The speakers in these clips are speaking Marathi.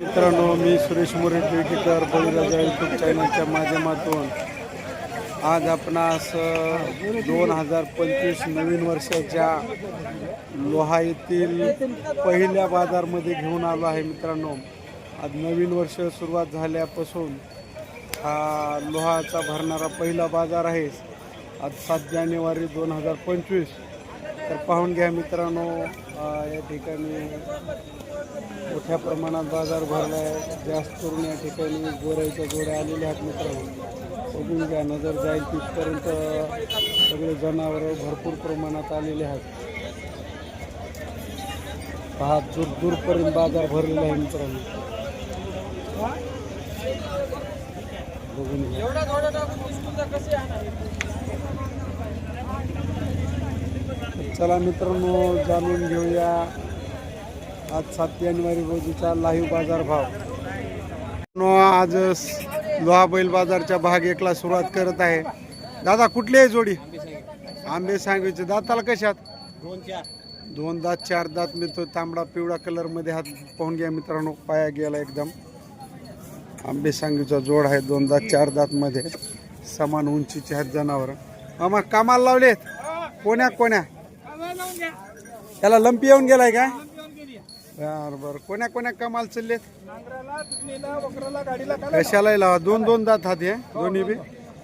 मित्रांनो मी सुरेश मोरे टिळकेकर बळीराजा यूट्यूब चॅनलच्या माध्यमातून. आज आपणास दोन हजार पंचवीस नवीन वर्षाच्या लोहा येथील पहिल्या बाजारमध्ये घेऊन आलो आहे मित्रांनो. आज नवीन वर्ष सुरुवात झाल्यापासून हा लोहाचा भरणारा पहिला बाजार आहे. आज सात जानेवारी दोन हजार पंचवीस. तर पाहून घ्या मित्रांनो या ठिकाणी मोठ्या प्रमाणात बाजार भरला आहे. जास्त करून या ठिकाणी गोऱ्याच्या जोड्या आलेल्या आहेत मित्रांनो. बघून घ्या नजर जाईल तिथपर्यंत सगळे जनावरं भरपूर प्रमाणात आलेले आहेत. पहा दूर दूरपर्यंत बाजार भरलेला आहे मित्रांनो. बघून घ्या. चला मित्रांनो जाणून घेऊया. आज सात जानेवारी रोजीचा लाईव्ह बाजार भाव. नो आज लोहा बैल बाजारच्या भाग एकला सुरुवात करत आहे. दादा कुठली आहे जोडी? आंबे सांगवीचे दाताला कशात दोन चार दोन दात चार दात. मिळतो तांबडा पिवळा कलरमध्ये हात पाहून घ्या मित्रांनो. पाया गेला एकदम. आंबे सांगवीचा जोड आहे. दोन दात चार दात मध्ये. समान उंचीचे आहेत जनावर. मामा कामाला लावलेत? कोण्या कोण्या? त्याला लंपी येऊन गेलाय का? बर बर कोण्या कोण्या कमाल चाललेत? कशाला लावा? दोन दोन दात हात हे दोन्ही बी.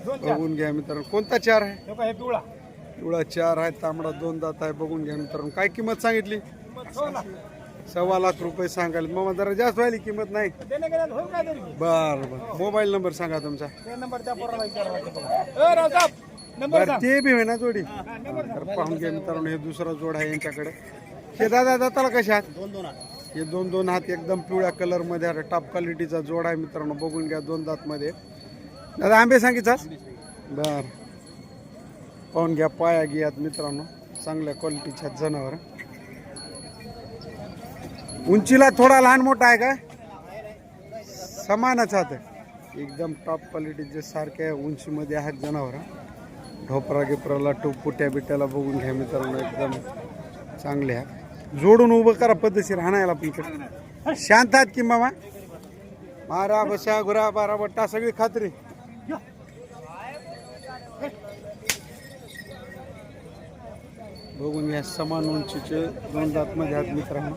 बघून घ्या मित्रांनो. कोणता चार आहे? पिवळा. चार आहे तांबडा दोन दात आहे बघून घ्या मित्रांनो. काय किंमत सांगितली? सव्वा लाख. रुपये सांगायला. मग जरा जास्त व्हायली किंमत नाही. बर बर. मोबाईल नंबर सांगा तुमचा. बर ते बी होय ना जोडी तर पाहून घ्या मित्रांनो हे दुसरा जोड आहे यांच्याकडे. हे दादा दाताला कशा आहात? दोन दोन हे दोन दोन हात एकदम पिवळ्या कलरमध्ये आहे. टॉप क्वालिटीचा जोड आहे मित्रांनो. बघून घ्या दोन दात मध्ये. दादा आंबे सांगितचास बर. पाहून घ्या पाया घ्यात मित्रांनो. चांगल्या क्वालिटीच्या जनावर. उंचीला थोडा लहान मोठा आहे का? समानच हात एकदम टॉप क्वालिटीचे सारखे उंचीमध्ये आहेत जनावर. ढोपरा गिपराला टोप पुट्या बिट्याला बघून घ्या मित्रांनो. एकदम चांगले आहेत. जोडून उभं करा पद्धतशीर हाणायला पण. शांत आहात की मामा? मारा बशा गुरा बारा बट्टा सगळी खात्री. बघून या समान उंचीचे दोन दात मध्ये आहेत मित्रांनो.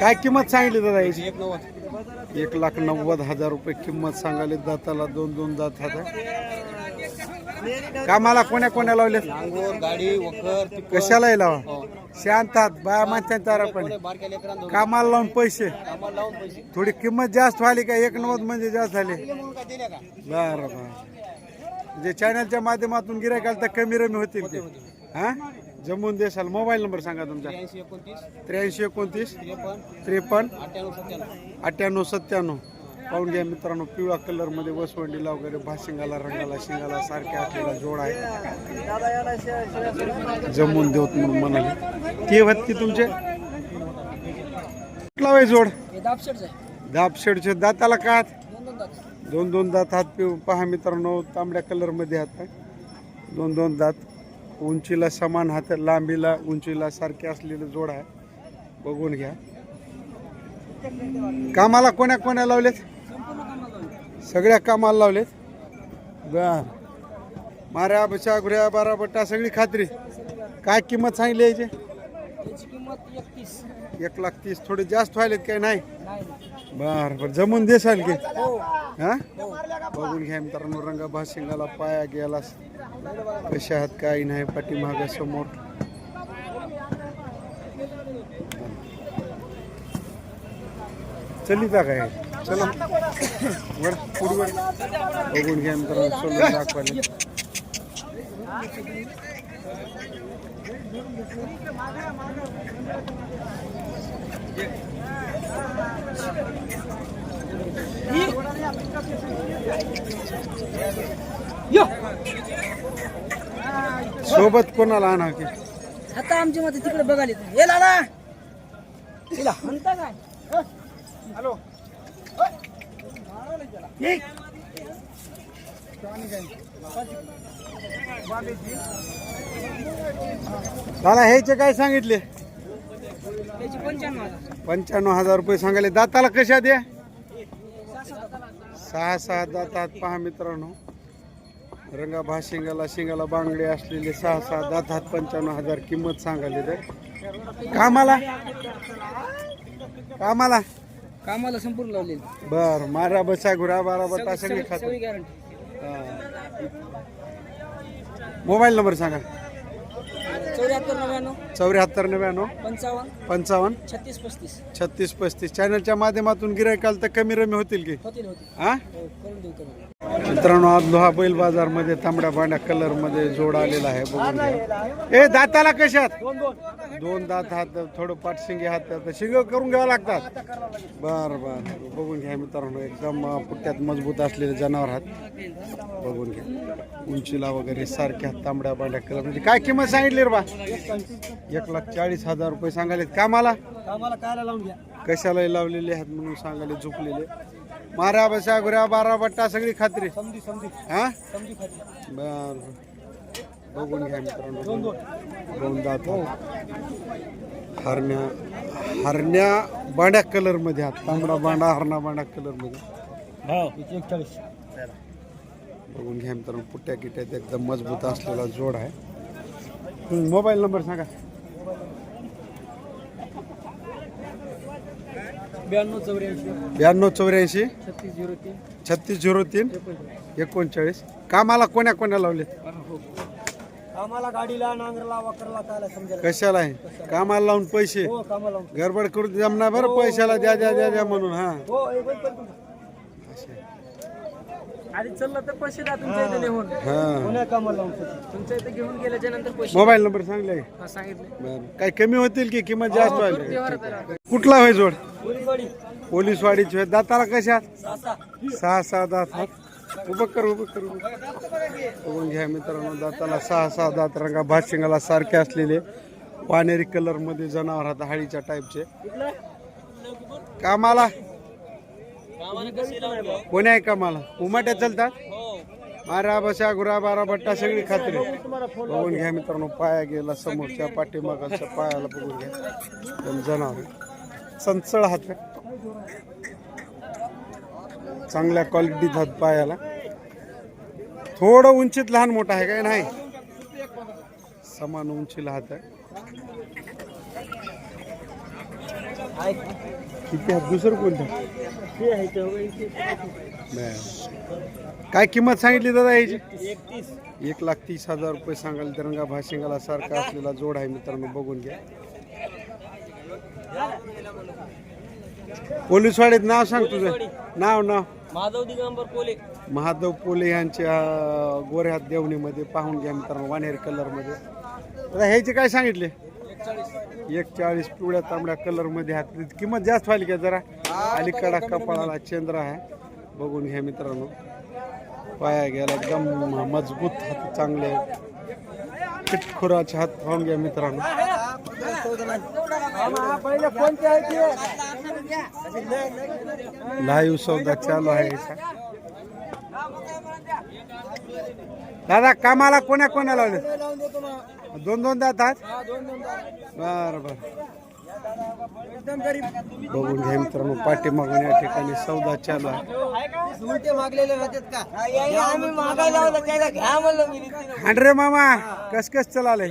काय किंमत सांगितली दादा याची? एक नव्वद एक लाख नव्वद हजार रुपये किंमत सांगाले दाताला दोन दोन दात हात कामाला कोण्या कोण्या लावले नांगोर गाडी वखर कशालाही लावा. शांतात बाया तारा पण. बारक्या लेकरांना कामाला लावून पैसे. कामाला लावून पैसे थोडी किंमत जास्त व्हाली का? एक नव्वद म्हणजे जास्त झाली. म्हणून काय दिल्या का बरं. बरं म्हणजे चॅनलच्या माध्यमातून गिरायकाल तर कमी रमी होतील ते. हा? जमून देसाल मोबाईल नंबर सांगा तुमचा. त्र्याऐंशी एकोणतीस. त्र्याऐंशी एकोणतीस. त्रेपन्न. त्रेपन्न. अठ्ठ्याण्णव सत्त्याण्णव. अठ्ठ्याण्णव सत्त्याण्णव. पाहून घ्या मित्रांनो पिवळा कलरमध्ये वसवंडीला वगैरे भाशिंगाला रंगाला शिंगाला सारख्या असलेला जोड आहे. जमून देऊत म्हणून म्हणाले. ते व्हत की तुमचे? कुठला वय जोड? दापशेडचे दाताला काय दोन दोन दात हात पिऊ पहा मित्रांनो तांबड्या कलरमध्ये हात दोन दोन दात. उंचीला समान हात लांबीला उंचीला सारखे असलेले जोड आहे. बघून घ्या. कामाला कोण्या कोण्या लावलेत? सगळ्या कामाला लावलेत. बर. माऱ्या बशा घुऱ्या बारा बट्टा सगळी खात्री. काय किंमत सांगली याची? एक लाख तीस. थोडे जास्त व्हायलेत काय? नाही? बर बर. जमून देसाल की. हा. बघून घ्या मित्रांनो रंगा भाशिंगाला पाया गेला. कशा आहात काही नाही पाठीमाग समोर. चलिता काय? चला। वर पुढे वर। बघून घ्या मित्रांनो सोडून दाखवायला सोबत कोणाला आणा की? आता मध्ये तिकडे बघायला येतो. हे लाला तिला म्हणता काय? हॅलो. दादा ह्याचे काय सांगितले? पंच्याण्णव हजार. रुपये सांगायले. दाताला कशा द्या? सहा सहा दातात पहा मित्रांनो. रंगा भाशिंगाला शिंगाला बांगडे असलेले सहा सहा दातात पंच्याण्णव हजार किंमत सांगाली तर. कामाला? कामाला? कामाला संपूर्ण लावलेली. बर मारा बसा घुरा बारा बटा सगळी खात. सगळी गॅरंटी मोबाईल नंबर सांगा. चौऱ्याहत्तर नव्याण्णव चौऱ्याहत्तर नव्याण्णव पंचावन्न पंचावन्न छत्तीस पस्तीस. छत्तीस पस्तीस. चॅनलच्या माध्यमातून गिरायकाल तर कमी रमी होतील की? होतील होतील. हा? हो, करून देऊ करून देऊ. मित्रांनो आज लोहा बैल बाजारमध्ये तांबड्या बांड्या कलरमध्ये जोड आलेला आहे बघून घ्या. ए दाताला कशात दोन दात हात थोडं पाठ शिंगे हात शिंग करून घ्यावं लागतात. बर बर बघून घ्या मित्रांनो एकदम पुट्ट्यात मजबूत असलेले जनावर हात बघून घ्या. उंचीला वगैरे सारख्या तांबड्या बांड्या कलरमध्ये काय किंमत सांगितली रे बा? एक लाख चाळीस हजार रुपये सांगाले कामाला? कामाला लावून घ्या. कशाला लावलेले आहेत म्हणून सांगाले झोपलेले. मारा बसा गुऱ्या बारा बट्टा सगळी खात्री. हा? बर. बघून घ्या मित्रांनो. दोन दोन. दात हरण्या हरण्या बांड्या कलरमध्ये आहात. तांबडा बांडा हरणा बांडा कलरमध्ये हो बघून घ्या मित्रांनो पुट्ट्या किट्यात एकदम मजबूत असलेला जोड आहे. मोबाईल नंबर सांगा. ब्याण्णव चौऱ्याऐंशी. ब्याण्णव चौऱ्याऐंशी. छत्तीस झिरो तीन. छत्तीस झिरो तीन. एकोणचाळीस. कामाला कोण्या कोण्या लावले कामाला गाडीला नांगरला वकरला कायला समजायला? कशाला आहे? कामाला लावून पैसे? हो कामाला गडबड करून जमणार बरं पैशाला द्या द्या द्या द्या म्हणून हा. हो एक पण पण आधी चाललं तर पैसे द्या तुमच्या इथे लिहून. हा. कोण्या कामाला लावून? तुमच्या इथे घेऊन गेल्याच्यानंतर पैसे. मोबाईल नंबर सांगले? हा, सांगितले. बरं. काही कमी होतील की किंमत जास्त व्हायला. कुठला होय जोड? पोलीसवाडी. दाताला कशात सहा सहा दात. हात उभं कर उभं कर उभं. बघून घ्या मित्रांनो दाताला सहा सहा दात. रंगा भातशिंगाला सारखे असलेले. वानेरी कलरमध्ये जनावर हात हाळीच्या टाईपचे कामाला? कोणी आहे कामाला? उमाट्या चालतात मारा बसा गुरा बारा बट्टा सगळी खात्री. बघून घ्या मित्रांनो पाया गेला समोरच्या पाठीमागाच्या पायाला बघून घ्या. जनावर. चंचळ हात. आहे. चांगल्या क्वालिटीत हात पायाला. थोडं उंचीत लहान मोठा आहे काय? नाही. समान उंचीला हात आहे. किती हात? दुसरं कोणतं? काय किंमत सांगितली दादा याची? एक लाख तीस हजार रुपये सांगाल तिरंगा भाशिंगाला सारखा असलेला जोड आहे मित्रांनो बघून घ्या. पोलीसवाडीत नाव सांग तुझं. नाव नाव. माधव दिगंबर कोले महादेव पोले यांच्या गोऱ्या देवणीमध्ये पाहून घ्या मित्रांनो वानेर कलरमध्ये. आता ह्याचे काय सांगितले? एक चाळीस पिवळ्या तांबड्या कलरमध्ये हात किंमत जास्त व्हायली का जरा? अलीकडा कपाळाला चंद्र आहे. बघून घ्या मित्रांनो. पाया गेला एकदम मजबूत हात चांगले पिठखुराचे हात पाहून घ्या मित्रांनो. पहिले कोणते आहे लाईव्ह सौदा चालू आहे दादा कामाला कोण्या कोण्या लावले? दोन दोन दात आहेत बर बर. बघून घ्या मित्रांनो पाठी मागून या ठिकाणी सौदा चालू आहे. हांडरे मामा कस कस उलटे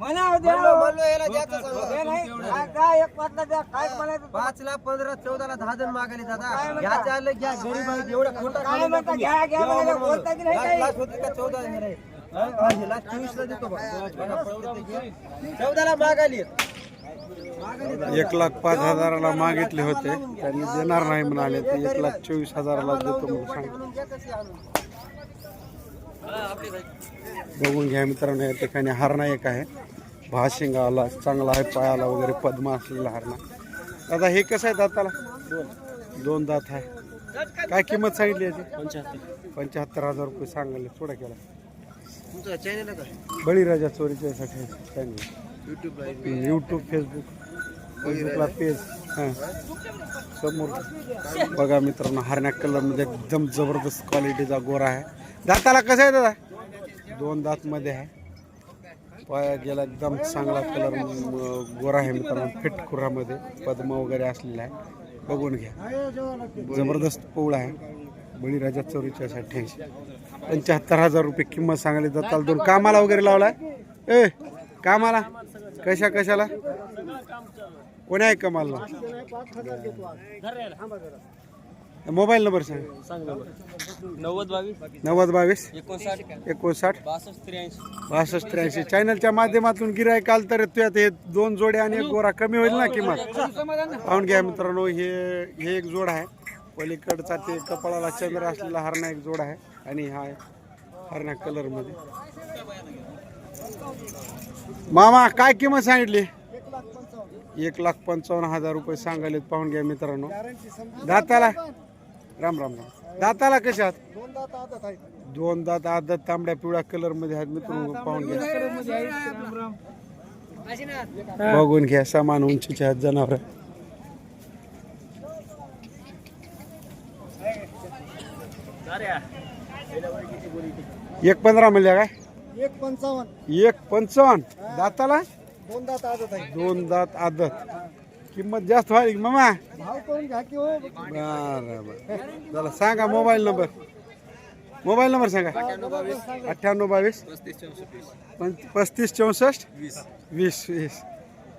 मागलेले राहतात का? आम्ही मागायला लावलं त्याला घ्या म्हणलं मी हांड रे मामा कस कस चलाले पाच ला पंधरा चौदाला दहा जण मागायले दादा. घ्यायचं आलं घ्या गरीब आहे एवढं खोटं काय म्हणता? घ्या घ्या लाख होते का चौदा हा? हा, लाख चोवीस ला देतो चौदाला मागायली. एक लाख पाच हजाराला मागितले होते. त्यांनी देणार नाही म्हणाले. तर एक लाख चोवीस हजाराला देतो म्हणून सांगितलं. बघून घ्या मित्रांनो या ठिकाणी हरणा एक आहे. भाशिंगा आला चांगला आहे पायाला वगैरे पद्मा असलेला हरणा. दादा हे कसं आहे दाताला? दोन दोन दात आहे. काय किंमत सांगितली याची? पंच्याहत्तर. पंच्याहत्तर हजार रुपये सांगायला थोडा केला. बळीराजा चोरीच्या साठी चॅनल यूट्यूब फेसबुक फेसबुकला पेज. हां. समोर. बघा मित्रांनो हरण्या कलरमध्ये एकदम जबरदस्त क्वालिटीचा गोरा आहे. दाताला कसं आहे दादा? दोन दातमध्ये आहे. पाया गेला एकदम चांगला कलर गोरा आहे मित्रांनो फिट खुरामध्ये पद्म वगैरे असलेला आहे. बघून घ्या. जबरदस्त पोळा आहे. बळीराजा चौरीच्या अठ्ठ्याऐंशी पंच्याहत्तर हजार रुपये किंमत सांगली जाताल दोन कामाला वगैरे लावलाय. ए कामाला? कशा कशाला? कोण्या आहे कमालला? मोबाईल नंबर सांग. नव्वद बावीस. नव्वद बावीस. एकोणसाठ. एकोणसाठ. बासष्ट त्र्याऐंशी. बासष्ट त्र्याऐंशी. चॅनलच्या माध्यमातून गिराय काल तर तुझ्यात हे दोन जोडे आणि एक गोरा कमी होईल ना किंमत? पाहून घ्या मित्रांनो हे हे एक जोड आहे. पलीकडचा ते कपाळाला चंद्र असलेला हरणा एक जोड आहे. आणि हा हरणा कलरमध्ये. मामा काय किंमत सांगितली? एक लाख पंचावन्न हजार रुपये सांगायलेत. पाहून घ्या मित्रांनो. दाताला? राम राम राम. दाताला कशात दोन दात आदत तांबड्या पिवळ्या कलरमध्ये आहेत मित्रांनो पाहून घ्या. बघून घ्या समान उंचीचे आहेत जनावर. एक पंधरा म्हणल्या काय? एक पंचावन्न. एक पंचावन्न. दाताला? दोन दात आदत आहे दोन दात आदत. किंमत जास्त व्हायली का मामा? भाव करून घ्या की हो. बरं बरं. चला सांगा मोबाईल नंबर. मोबाईल नंबर सांगा. अठ्ठ्याण्णव बावीस. पस्तीस चौसष्ट. वीस. वीस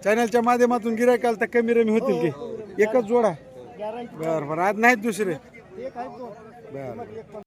चॅनलच्या माध्यमातून गिरायकाल तर कमी रमी होतील की? एकच जोडा. बरं बरं. आज नाहीत दुसरे. एक आहे तो. बरं.